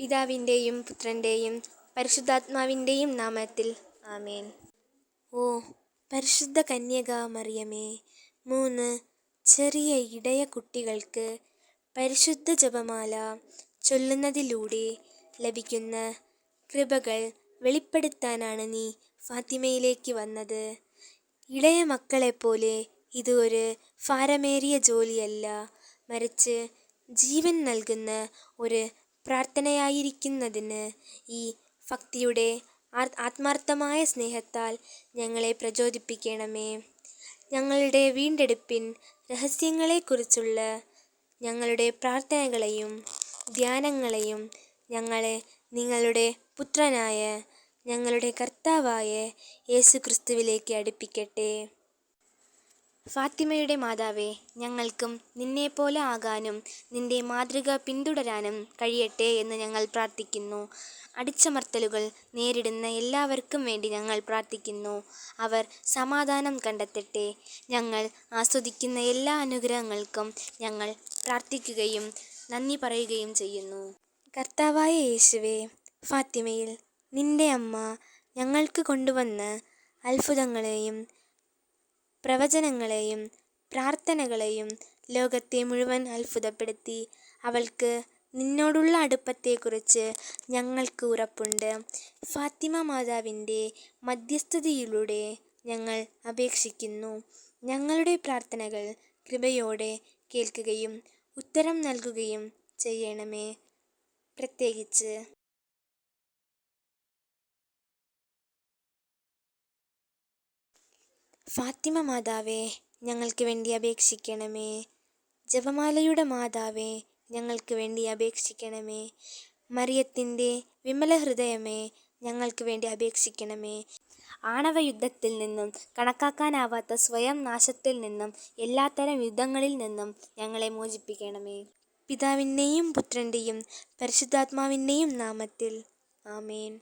പിതാവിന്റെയും പുത്രന്റെയും പരിശുദ്ധാത്മാവിന്റെയും നാമത്തിൽ. ആമേൻ. ഓ പരിശുദ്ധ കന്യക മറിയമേ മൂന്ന് ചെറിയ ഇടയ കുട്ടികൾക്ക് പരിശുദ്ധ ജപമാല ചൊല്ലുന്നതിലൂടെ ലഭിക്കുന്ന കൃപകൾ വെളിപ്പെടുത്താനാണ് നീ ഫാത്തിമയിലേക്ക് വന്നത്. ഇളയ മക്കളെപ്പോലെ ഇത് ഒരു ഭാരമേറിയ ജോലിയല്ല മറിച്ച് ജീവൻ നൽകുന്ന ഒരു പ്രാർത്ഥനയായിരിക്കുന്നതിന് ഈ ഭക്തിയുടെ ആത്മാർത്ഥമായ സ്നേഹത്താൽ ഞങ്ങളെ പ്രചോദിപ്പിക്കണമേ. ഞങ്ങളുടെ വീണ്ടെടുപ്പിൻ രഹസ്യങ്ങളെക്കുറിച്ചുള്ള ഞങ്ങളുടെ പ്രാർത്ഥനകളെയും ധ്യാനങ്ങളെയും ഞങ്ങളെ നിങ്ങളുടെ പുത്രനായ ഞങ്ങളുടെ കർത്താവായ യേശുക്രിസ്തുവിലേക്ക് അടുപ്പിക്കട്ടെ. ഫാത്തിമയുടെ മാതാവേ ഞങ്ങൾക്കും നിന്നെപ്പോലെ ആകാനും നിന്റെ മാതൃക പിന്തുടരാനും കഴിയട്ടെ എന്ന് ഞങ്ങൾ പ്രാർത്ഥിക്കുന്നു. അടിച്ചമർത്തലുകൾ നേരിടുന്ന എല്ലാവർക്കും വേണ്ടി ഞങ്ങൾ പ്രാർത്ഥിക്കുന്നു. അവർ സമാധാനം കണ്ടെത്തട്ടെ. ഞങ്ങൾ ആസ്വദിക്കുന്ന എല്ലാ അനുഗ്രഹങ്ങൾക്കും ഞങ്ങൾ പ്രാർത്ഥിക്കുകയും നന്ദി പറയുകയും ചെയ്യുന്നു. കർത്താവായ യേശുവേ ഫാത്തിമയിൽ നിന്റെ അമ്മ ഞങ്ങൾക്ക് കൊണ്ടുവന്ന അത്ഭുതങ്ങളെയും പ്രവചനങ്ങളെയും പ്രാർത്ഥനകളെയും ലോകത്തെ മുഴുവൻ അത്ഭുതപ്പെടുത്തി. അവൾക്ക് നിന്നോടുള്ള അടുപ്പത്തെക്കുറിച്ച് ഞങ്ങൾക്ക് ഉറപ്പുണ്ട്. ഫാത്തിമ മാതാവിന്റെ മധ്യസ്ഥതയിലൂടെ ഞങ്ങൾ അപേക്ഷിക്കുന്നു. ഞങ്ങളുടെ പ്രാർത്ഥനകൾ കൃപയോടെ കേൾക്കുകയും ഉത്തരം നൽകുകയും ചെയ്യണമേ. പ്രത്യേകിച്ച് ഫാത്തിമ മാതാവേ ഞങ്ങൾക്ക് വേണ്ടി അപേക്ഷിക്കണമേ. ജപമാലയുടെ മാതാവേ ഞങ്ങൾക്ക് വേണ്ടി അപേക്ഷിക്കണമേ. മറിയത്തിന്റെ വിമല ഹൃദയമേ ഞങ്ങൾക്ക് വേണ്ടി അപേക്ഷിക്കണമേ. ആണവ യുദ്ധത്തിൽ നിന്നും കണക്കാക്കാനാവാത്ത സ്വയം നാശത്തിൽ നിന്നും എല്ലാത്തരം യുദ്ധങ്ങളിൽ നിന്നും ഞങ്ങളെ മോചിപ്പിക്കണമേ. പിതാവിന്റെയും പുത്രന്റെയും പരിശുദ്ധാത്മാവിന്റെയും നാമത്തിൽ. ആമേൻ.